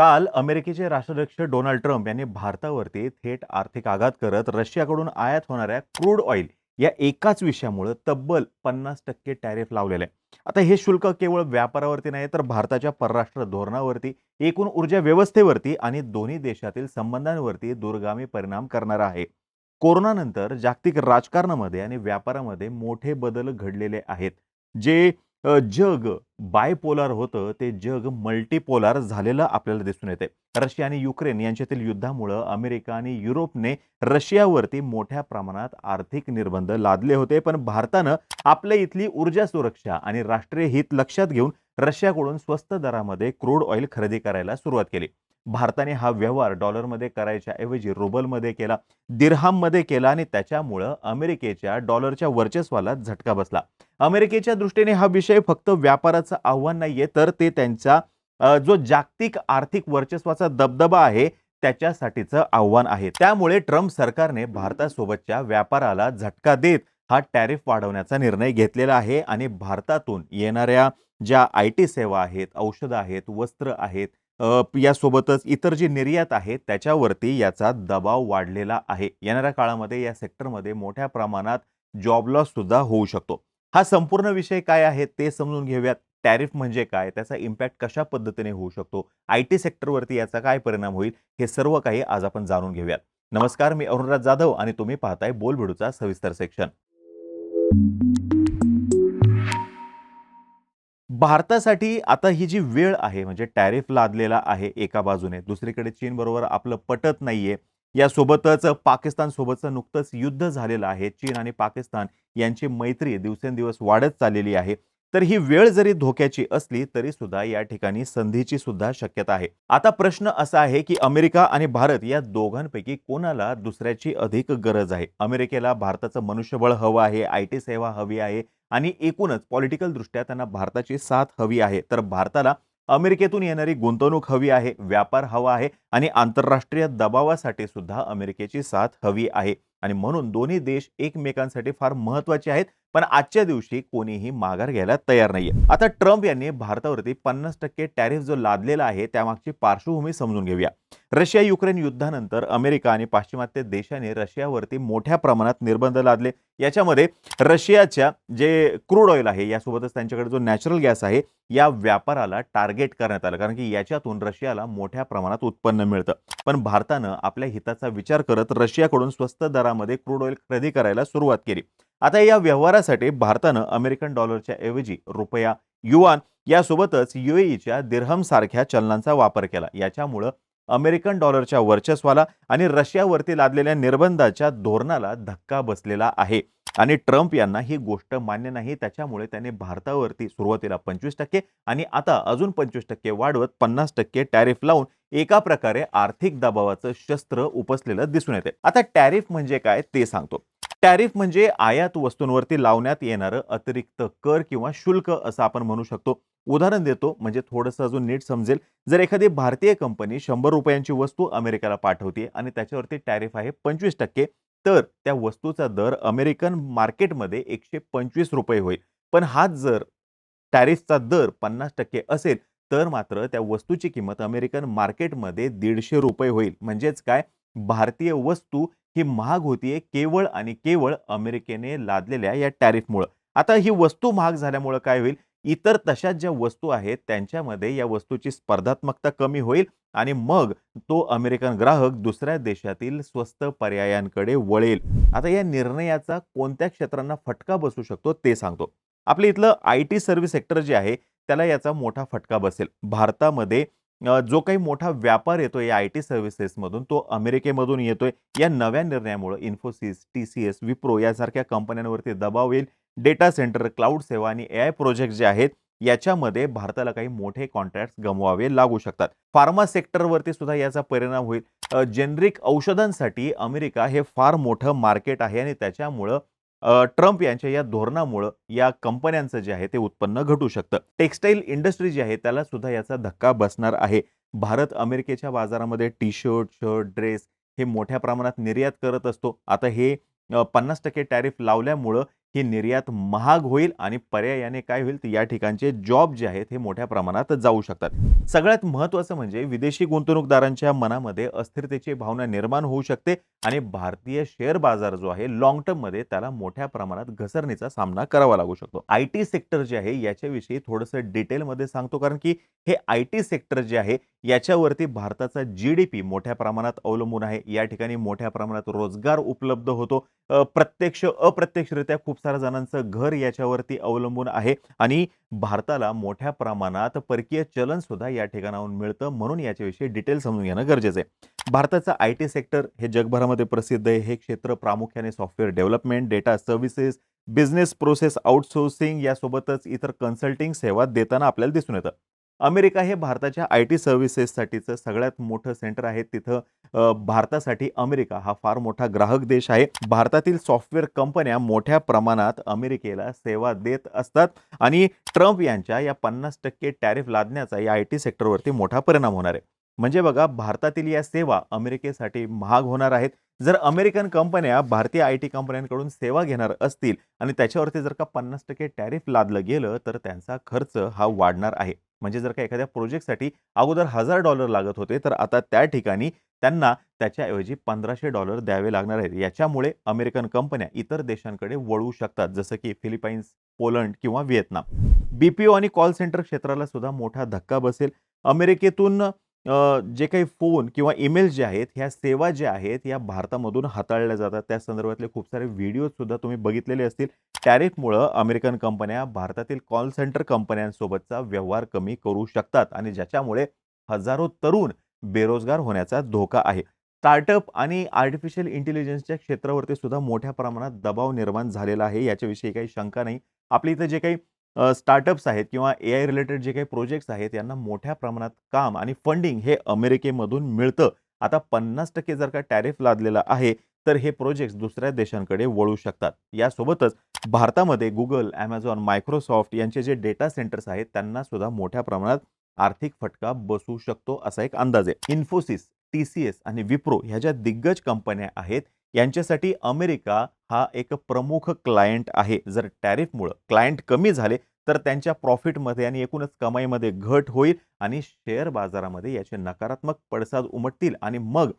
काल अमेरिकेचे राष्ट्राध्यक्ष डोनाल्ड ट्रम्प यांनी भारतावरती थेट आर्थिक आघात करत रशियाकडून आयात होणाऱ्या क्रूड ऑइल या एकाच विषयामुळे तब्बल पन्नास टक्के टॅरिफ लावलेलं आहे. आता हे शुल्क केवळ व्यापारावरती नाही तर भारताच्या परराष्ट्र धोरणावरती एकूण ऊर्जा व्यवस्थेवरती आणि दोन्ही देशातील संबंधांवरती दूरगामी परिणाम करणार आहे. कोरोनानंतर जागतिक राजकारणामध्ये आणि व्यापारामध्ये मोठे बदल घडलेले आहेत. जे जग बायपोलार होतं ते जग मल्टीपोलार झालेलं आपल्याला दिसून येते. रशिया आणि युक्रेन यांच्यातील युद्धामुळं अमेरिका आणि युरोपने रशियावरती मोठ्या प्रमाणात आर्थिक निर्बंध लादले होते. पण भारतानं आपल्या इथली ऊर्जा सुरक्षा आणि राष्ट्रीय हित लक्षात घेऊन रशियाकडून स्वस्त दरामध्ये क्रूड ऑइल खरेदी करायला सुरुवात केली. भारताने हा व्यवहार डॉलरमध्ये करायच्या ऐवजी रुबलमध्ये केला दिरहाममध्ये केला आणि त्याच्यामुळं अमेरिकेच्या डॉलरच्या वर्चस्वाला झटका बसला. अमेरिकेच्या दृष्टीने हा विषय फक्त व्यापाराचं आव्हान नाहीये तर ते त्यांचा जो जागतिक आर्थिक वर्चस्वाचा दबदबा आहे त्याच्यासाठीचं आव्हान आहे. त्यामुळे ट्रम्प सरकारने भारतासोबतच्या व्यापाराला झटका देत हा टॅरिफ वाढवण्याचा निर्णय घेतलेला आहे आणि भारतातून येणाऱ्या ज्या आय टी सेवा आहेत औषधं आहेत वस्त्र आहेत यासोबतच इतर जी निर्यात आहे त्याच्यावरती याचा दबाव वाढलेला आहे. येणाऱ्या काळामध्ये या सेक्टरमध्ये मोठ्या प्रमाणात जॉब लॉस सुद्धा होऊ शकतो. हा संपूर्ण विषय काय आहे ते समजून घेऊयात. टॅरिफ म्हणजे काय? त्याचा इम्पॅक्ट कशा पद्धतीने होऊ शकतो? आय टी सेक्टरवरती याचा काय परिणाम होईल? हे सर्व काही आज आपण जाणून घेऊयात. नमस्कार मी अरुणराज जाधव आणि तुम्ही पाहताय बोलबिडूचा सविस्तर सेक्शन. भारतासाठी आता ही जी वेळ आहे म्हणजे टॅरिफ लादलेला आहे एका बाजूने दुसरीकडे चीन बरोबर आपलं पटत नाहीये. यासोबतच पाकिस्तान सोबतचं नुकतंच युद्ध झालेलं आहे. चीन आणि पाकिस्तान यांची मैत्री दिवसेंदिवस वाढत चाललेली आहे. तर ही वेळ जरी धोक्याची असली तरी सुद्धा या ठिकाणी संधीची सुद्धा शक्यता आहे. आता प्रश्न असा आहे की अमेरिका आणि भारत या दोघांपैकी कोणाला दुसऱ्याची अधिक गरज आहे? अमेरिकेला भारताचं मनुष्यबळ हवं आहे आय टी सेवा हवी आहे आणि एकूणच पॉलिटिकल दृष्ट्या त्यांना भारताची साथ हवी आहे. तर भारताला अमेरिकेतून येणारी गुंतवणूक हवी आहे व्यापार हवा आहे आणि आंतरराष्ट्रीय दबावासाठी सुद्धा अमेरिकेची साथ हवी आहे. आणि म्हणून दोन्ही देश एकमेकांसाठी फार महत्त्वाचे आहेत. पण आजच्या दिवशी कोणीही माघार घ्यायला तयार नाहीये. आता ट्रम्प यांनी भारतावरती पन्नास टक्के टॅरिफ जो लादलेला आहे त्यामागची पार्श्वभूमी समजून घेऊया. रशिया युक्रेन युद्धानंतर अमेरिका आणि पाश्चिमात्य देशाने रशियावरती मोठ्या प्रमाणात निर्बंध लादले. याच्यामध्ये रशियाच्या जे क्रूड ऑइल आहे यासोबतच त्यांच्याकडे जो नॅचरल गॅस आहे या व्यापाराला टार्गेट करण्यात आलं. कारण की याच्यातून रशियाला मोठ्या प्रमाणात उत्पन्न मिळतं. पण भारतानं आपल्या हिताचा विचार करत रशियाकडून स्वस्त दरामध्ये क्रूड ऑइल खरेदी करायला सुरुवात केली. आता या व्यवहारासाठी भारतानं अमेरिकन डॉलरच्या ऐवजी रुपया युआन यासोबतच युएईच्या दिरहम सारख्या चलनांचा वापर केला. याच्यामुळं अमेरिकन डॉलरच्या वर्चस्वाला आणि रशियावरती लादलेल्या निर्बंधाच्या धोरणाला धक्का बसलेला आहे. आणि ट्रम्प यांना ही गोष्ट मान्य नाही. त्याच्यामुळे त्याने भारतावरती सुरुवातीला पंचवीस टक्के आणि आता अजून पंचवीस टक्के वाढवत पन्नास टक्के टॅरिफ लावून एका प्रकारे आर्थिक दबावाचं शस्त्र उपसलेलं दिसून येते आता टॅरिफ म्हणजे काय ते सांगतो. टॅरिफ म्हणजे आयात वस्तूंवरती लावण्यात येणारं अतिरिक्त कर किंवा शुल्क असं आपण म्हणू शकतो. उदाहरण देतो म्हणजे थोडंसं अजून नीट समजेल. जर एखादी भारतीय कंपनी शंभर रुपयांची वस्तू अमेरिकेला पाठवते आणि त्याच्यावरती टॅरिफ आहे पंचवीस टक्के तर त्या वस्तूचा दर अमेरिकन मार्केटमध्ये एकशे पंचवीस रुपये होईल. पण हाच जर टॅरिफचा दर पन्नास टक्के असेल तर मात्र त्या वस्तूची किंमत अमेरिकन मार्केटमध्ये दीडशे रुपये होईल. म्हणजेच काय? भारतीय वस्तू ही महाग होतीये केवळ आणि केवळ अमेरिकेने लादलेल्या या टॅरिफमुळं. आता ही वस्तू महाग झाल्यामुळं काय होईल? इतर तशाच ज्या वस्तू आहेत त्यांच्यामध्ये या वस्तूची स्पर्धात्मकता कमी होईल आणि मग तो अमेरिकन ग्राहक दुसऱ्या देशातील स्वस्त पर्यायांकडे वळेल. आता या निर्णयाचा कोणत्या क्षेत्रांना फटका बसू शकतो ते सांगतो. आपल्या इथलं आय टी सर्व्हिस सेक्टर जे आहे त्याला याचा मोठा फटका बसेल. भारतामध्ये जो काही मोठा व्यापार येतो या आय टी सर्व्हिसेसमधून तो अमेरिकेमधून येतोय. या नव्या निर्णयामुळे Infosys T C S Wipro यासारख्या कंपन्यांवरती दबाव येईल. डेटा सेंटर क्लाउड सेवा आणि ए आय प्रोजेक्ट जे आहेत याच्यामध्ये भारताला काही मोठे कॉन्ट्रॅक्ट गमवावे लागू शकतात. फार्मा सेक्टरवरती सुद्धा याचा परिणाम होईल. जेनरिक औषधांसाठी अमेरिका हे फार मोठं मार्केट आहे आणि त्याच्यामुळं ट्रम्प यांच्या या धोरणामुळं या कंपन्यांचं जे आहे ते उत्पन्न घटू शकतं. टेक्सटाईल इंडस्ट्री जी आहे त्याला सुद्धा याचा धक्का बसणार आहे. भारत अमेरिकेच्या बाजारामध्ये टी शर्ट शर्ट ड्रेस हे मोठ्या प्रमाणात निर्यात करत असतो. आता हे पन्नास टक्के टॅरिफ लावल्यामुळं ही निर्यात महाग होईल आणि पर्यायाने काय होईल तर या ठिकाणचे जॉब जे आहेत हे मोठ्या प्रमाणात जाऊ शकतात. सगळ्यात महत्त्वाचं म्हणजे विदेशी गुंतवणूकदारांच्या मनामध्ये अस्थिरतेची भावना निर्माण होऊ शकते आणि भारतीय शेअर बाजार जो आहे लॉंग टर्ममध्ये त्याला मोठ्या प्रमाणात घसरणीचा सामना करावा लागू शकतो. आय टी सेक्टर जे आहे याच्याविषयी थोडंसं डिटेलमध्ये सांगतो कारण की हे आय टी सेक्टर जे आहे याच्यावरती भारताचा जी डी पी मोठ्या प्रमाणात अवलंबून आहे. या ठिकाणी मोठ्या प्रमाणात रोजगार उपलब्ध होतो. प्रत्यक्ष अप्रत्यक्षरित्या खूप साऱ्या जणांचं घर याच्यावरती अवलंबून आहे. आणि भारताला मोठ्या प्रमाणात परकीय चलन सुद्धा या ठिकाणाहून मिळतं म्हणून याच्याविषयी डिटेल समजून घेणं गरजेचं आहे. भारताचं आय टी सेक्टर हे जगभरामध्ये प्रसिद्ध आहे. हे क्षेत्र प्रामुख्याने software development data services business process outsourcing यासोबतच इतर कन्सल्टिंग सेवा देताना आपल्याला दिसून येतं. अमेरिका हे भारताच्या आय टी सर्व्हिसेससाठीचं सगळ्यात मोठं सेंटर आहे. तिथं भारतासाठी अमेरिका हा फार मोठा ग्राहक देश आहे. भारतातील सॉफ्टवेअर कंपन्या मोठ्या प्रमाणात अमेरिकेला सेवा देत असतात आणि ट्रम्प यांच्या या पन्नास टक्के टॅरिफ लादण्याचा या आय टी सेक्टरवरती मोठा परिणाम होणार आहे. म्हणजे बघा भारतातील या सेवा अमेरिकेसाठी महाग होणार आहेत. जर अमेरिकन कंपन्या भारतीय आय टी कंपन्यांकडून सेवा घेणार असतील आणि त्याच्यावरती जर का पन्नास टक्के टॅरिफ लादलं गेलं तर त्यांचा खर्च हा वाढणार आहे. म्हणजे जर का एखाद्या प्रोजेक्टसाठी अगोदर हजार डॉलर लागत होते तर आता त्या ठिकाणी त्यांना त्याच्याऐवजी पंधराशे डॉलर द्यावे लागणार आहेत. याच्यामुळे अमेरिकन कंपन्या इतर देशांकडे वळू शकतात जसं की फिलिपाईन्स पोलंड किंवा व्हिएतनाम. बीपीओ आणि कॉल सेंटर क्षेत्राला सुद्धा मोठा धक्का बसेल. अमेरिकेतून जे काही फोन किंवा ईमेल जे आहेत ह्या सेवा ज्या आहेत या भारतामधून हाताळल्या जातात. त्या संदर्भातले खूप सारे व्हिडिओजसुद्धा तुम्ही बघितलेले असतील. टॅरिफमुळं अमेरिकन कंपन्या भारतातील कॉल सेंटर कंपन्यांसोबतचा व्यवहार कमी करू शकतात आणि ज्याच्यामुळे हजारो तरुण बेरोजगार होण्याचा धोका आहे. स्टार्टअप आणि आर्टिफिशियल इंटेलिजन्सच्या क्षेत्रावरती सुद्धा मोठ्या प्रमाणात दबाव निर्माण झालेला आहे. याच्याविषयी काही शंका नाही. आपल्या इथं जे काही स्टार्टअप्स आहेत किंवा ए आय रिलेटेड जे काही प्रोजेक्ट्स आहेत यांना मोठ्या प्रमाणात काम आणि फंडिंग हे अमेरिकेमधून मिळतं. आता पन्नास टक्के जर का टॅरिफ लादलेला आहे तर हे प्रोजेक्ट्स दुसऱ्या देशांकडे वळू शकतात. यासोबतच भारतामध्ये गुगल ॲमेझॉन मायक्रोसॉफ्ट यांचे जे डेटा सेंटर्स आहेत त्यांना सुद्धा मोठ्या प्रमाणात आर्थिक फटका बसू शकतो असा एक अंदाज आहे. इन्फोसिस टी सी एस आणि विप्रो ह्या ज्या दिग्गज कंपन्या आहेत यांच्यासाठी अमेरिका हा एक प्रमुख क्लायंट आहे. जर टॅरिफमुळं क्लायंट कमी झाले तर त्यांच्या प्रॉफिटमध्ये आणि एकूणच कमाईमध्ये घट होईल आणि शेअर बाजारामध्ये याचे नकारात्मक पडसाद उमटतील आणि मग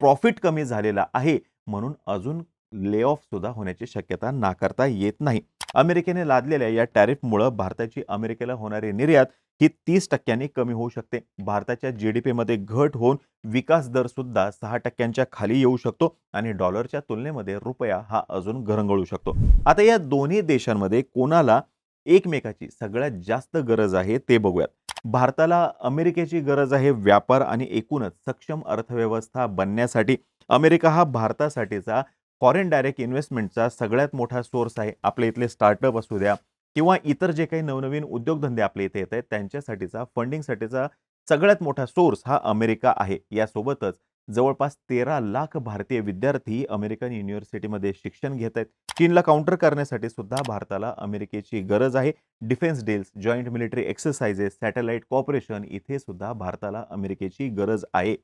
प्रॉफिट कमी झालेला आहे म्हणून अजून ले ऑफ सुद्धा होण्याची शक्यता नाकारता येत नाही. अमेरिकेने लादलेल्या या टॅरिफमुळं भारताची अमेरिकेला होणारी निर्यात ही तीस टक्क्यांनी कमी होऊ शकते. भारताच्या जी डी पीमध्ये घट होऊन विकास दर सुद्धा सहा टक्क्यांच्या खाली येऊ शकतो आणि डॉलरच्या तुलनेमध्ये रुपया हा अजून घरंगळू शकतो. आता या दोन्ही देशांमध्ये कोणाला एकमेकाची सगळ्यात जास्त गरज आहे ते बघूयात. भारताला अमेरिकेची गरज आहे व्यापार आणि एकूणच सक्षम अर्थव्यवस्था बनण्यासाठी. अमेरिका हा भारतासाठीचा फॉरेन डायरेक्ट इन्व्हेस्टमेंटचा सगळ्यात मोठा सोर्स आहे. आपल्या इथले स्टार्टअप असू द्या किंवा इतर जे काही नवनवीन उद्योगधंदे आपल्या इथे येत आहेत त्यांच्यासाठीचा फंडिंगसाठीचा सगळ्यात मोठा सोर्स हा अमेरिका आहे. यासोबतच जवळपास तेरा लाख भारतीय विद्यार्थी अमेरिकन युनिव्हर्सिटीमध्ये शिक्षण घेत आहेत. चीनला काउंटर करण्यासाठी सुद्धा भारताला अमेरिकेची गरज आहे. Defence deals joint military exercises satellite cooperation इथे सुद्धा भारताला अमेरिकेची गरज आहे.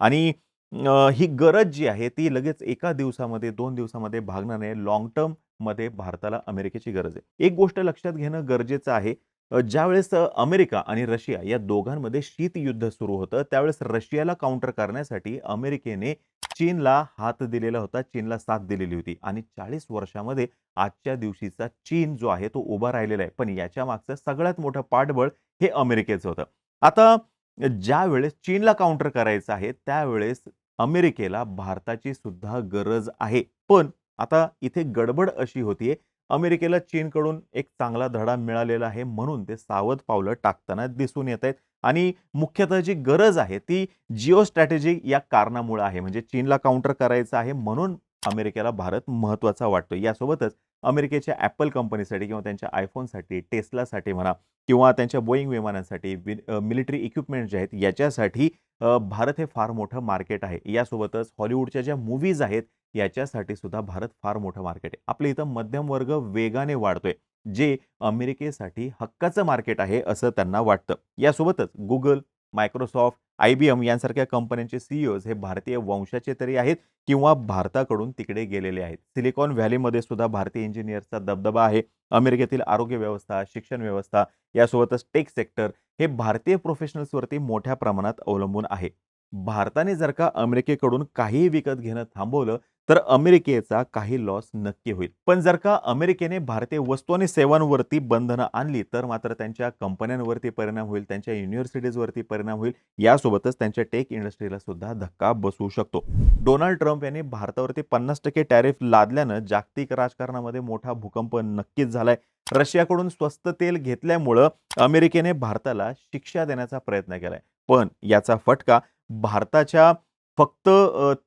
आणि ही गरज जी आहे ती लगेच एका दिवसामध्ये दोन दिवसामध्ये भागणार नाही. लॉंग टर्ममध्ये भारताला अमेरिकेची गरज आहे. एक गोष्ट लक्षात घेणं गरजेचं आहे. ज्यावेळेस अमेरिका आणि रशिया या दोघांमध्ये शीतयुद्ध सुरू होतं त्यावेळेस रशियाला काउंटर करण्यासाठी अमेरिकेने चीनला हात दिलेला होता. चीनला साथ दिलेली होती. आणि चाळीस वर्षामध्ये आजच्या दिवशीचा चीन जो आहे तो उभा राहिलेला आहे. पण याच्या मागचं सगळ्यात मोठं पाठबळ हे अमेरिकेचं होतं. आता ज्या वेळेस चीनला काउंटर करायचं आहे त्यावेळेस अमेरिकेला भारताची सुद्धा गरज आहे. पण आता इथे गडबड अशी होतीये अमेरिकेला चीनकडून एक चांगला धडा मिळालेला आहे म्हणून ते सावध पावलं टाकताना दिसून येत आहेत. आणि मुख्यतः जी गरज आहे ती जिओ स्ट्रॅटेजी या कारणामुळे आहे. म्हणजे चीनला काउंटर करायचं आहे म्हणून अमेरिकेला भारत महत्त्वाचा वाटतो यासोबतच अमेरिकेच्या ॲपल कंपनीसाठी किंवा त्यांच्या आयफोनसाठी टेस्लासाठी म्हणा किंवा त्यांच्या बोईंग विमानांसाठी मिलिटरी इक्विपमेंट जे आहेत याच्यासाठी भारत हे फार मोठं मार्केट आहे. यासोबतच हॉलिवूडच्या ज्या मूव्हीज आहेत याच्यासाठी सुद्धा भारत फार मोठं मार्केट आहे. आपल्या इथं मध्यम वर्ग वेगाने वाढतोय जे अमेरिकेसाठी हक्काचं मार्केट आहे असं त्यांना वाटतं. यासोबतच Google Microsoft I B M यांसारख्या कंपन्यांचे सीईओज हे भारतीय वंशाचे तरी आहेत किंवा भारताकडून तिकडे गेलेले आहेत. सिलिकॉन व्हॅलीमध्ये सुद्धा भारतीय इंजिनियर्सचा दबदबा आहे. अमेरिकेतील आरोग्य व्यवस्था शिक्षण व्यवस्था यासोबतच टेक सेक्टर हे भारतीय प्रोफेशनल्सवरती मोठ्या प्रमाणात अवलंबून आहे. भारताने जर का अमेरिकेकडून काहीही विकत घेणं थांबवलं तर अमेरिकेचा काही लॉस नक्की होईल. पण जर का अमेरिकेने भारतीय वस्तू आणि सेवांवरती बंधनं आणली तर मात्र त्यांच्या कंपन्यांवरती परिणाम होईल त्यांच्या युनिव्हर्सिटीजवरती परिणाम होईल. यासोबतच त्यांच्या टेक इंडस्ट्रीला सुद्धा धक्का बसू शकतो. डोनाल्ड ट्रम्प यांनी भारतावरती पन्नास टक्के टॅरिफ लादल्यानं जागतिक राजकारणामध्ये मोठा भूकंप नक्कीच झालाय. रशियाकडून स्वस्त तेल घेतल्यामुळं अमेरिकेने भारताला शिक्षा देण्याचा प्रयत्न केलाय. पण याचा फटका भारताच्या फक्त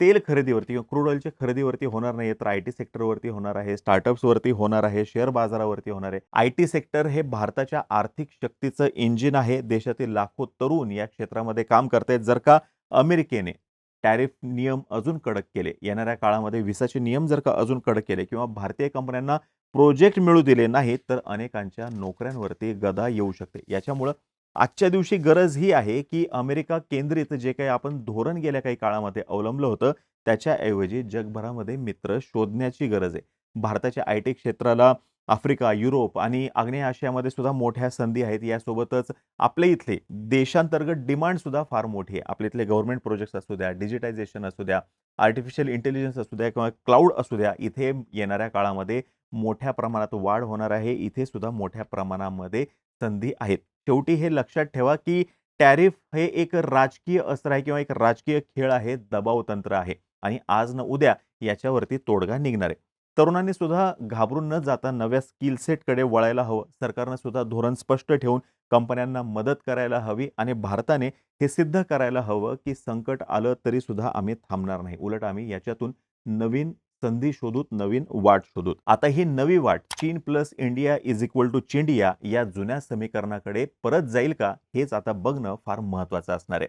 तेल खरेदीवरती किंवा क्रूड ऑइलच्या खरेदीवरती होणार नाही तर आय टी सेक्टरवरती होणार आहे स्टार्टअप्सवरती होणार आहे शेअर बाजारावरती होणार आहे. आय टी सेक्टर हे भारताच्या आर्थिक शक्तीचं इंजिन आहे. देशातील लाखो तरुण या क्षेत्रामध्ये काम करतायत. जर का अमेरिकेने टॅरिफ नियम अजून कडक केले येणाऱ्या काळामध्ये विसाचे नियम जर का अजून कडक केले किंवा भारतीय कंपन्यांना प्रोजेक्ट मिळू दिले नाहीत तर अनेकांच्या नोकऱ्यांवरती गदा येऊ शकते. याच्यामुळं आजच्या दिवशी गरज ही आहे की अमेरिका केंद्रित जे काही आपण धोरण गेल्या काही काळामध्ये अवलंबलं होतं त्याच्याऐवजी जगभरामध्ये मित्र शोधण्याची गरज आहे. भारताच्या आय टी क्षेत्राला आफ्रिका युरोप आणि आग्नेय आशियामध्ये सुद्धा मोठ्या संधी आहेत. यासोबतच आपल्या इथले देशांतर्गत डिमांड सुद्धा फार मोठी आहे. आपल्या इथले गव्हर्नमेंट प्रोजेक्ट्स असू द्या डिजिटायझेशन असू द्या आर्टिफिशियल इंटेलिजन्स असू द्या किंवा क्लाउड असू द्या इथे येणाऱ्या काळामध्ये मोठ्या प्रमाणात वाढ होणार आहे. इथे सुद्धा मोठ्या प्रमाणामध्ये संधी आहेत. शेवटी हे लक्षात ठेवा की टॅरिफ हे एक राजकीय अस्त्र आहे किंवा एक राजकीय खेळ आहे दबाव तंत्र आहे आणि आज न उद्या याच्यावरती तोडगा निघणार आहे. तरुणांनी सुद्धा घाबरून न जाता नव्या स्किल सेटकडे वळायला हवं. सरकारनं सुद्धा धोरण स्पष्ट ठेवून कंपन्यांना मदत करायला हवी आणि भारताने हे सिद्ध करायला हवं की संकट आलं तरी सुद्धा आम्ही थांबणार नाही. उलट आम्ही याच्यातून नवीन संधी शोधूत नवीन वाट शोधूत. आता ही नवी वाट चीन plus India is equal to Chindia या जुन्या समीकरणाकडे परत जाईल का हेच आता बघणं फार महत्वाचं असणार आहे.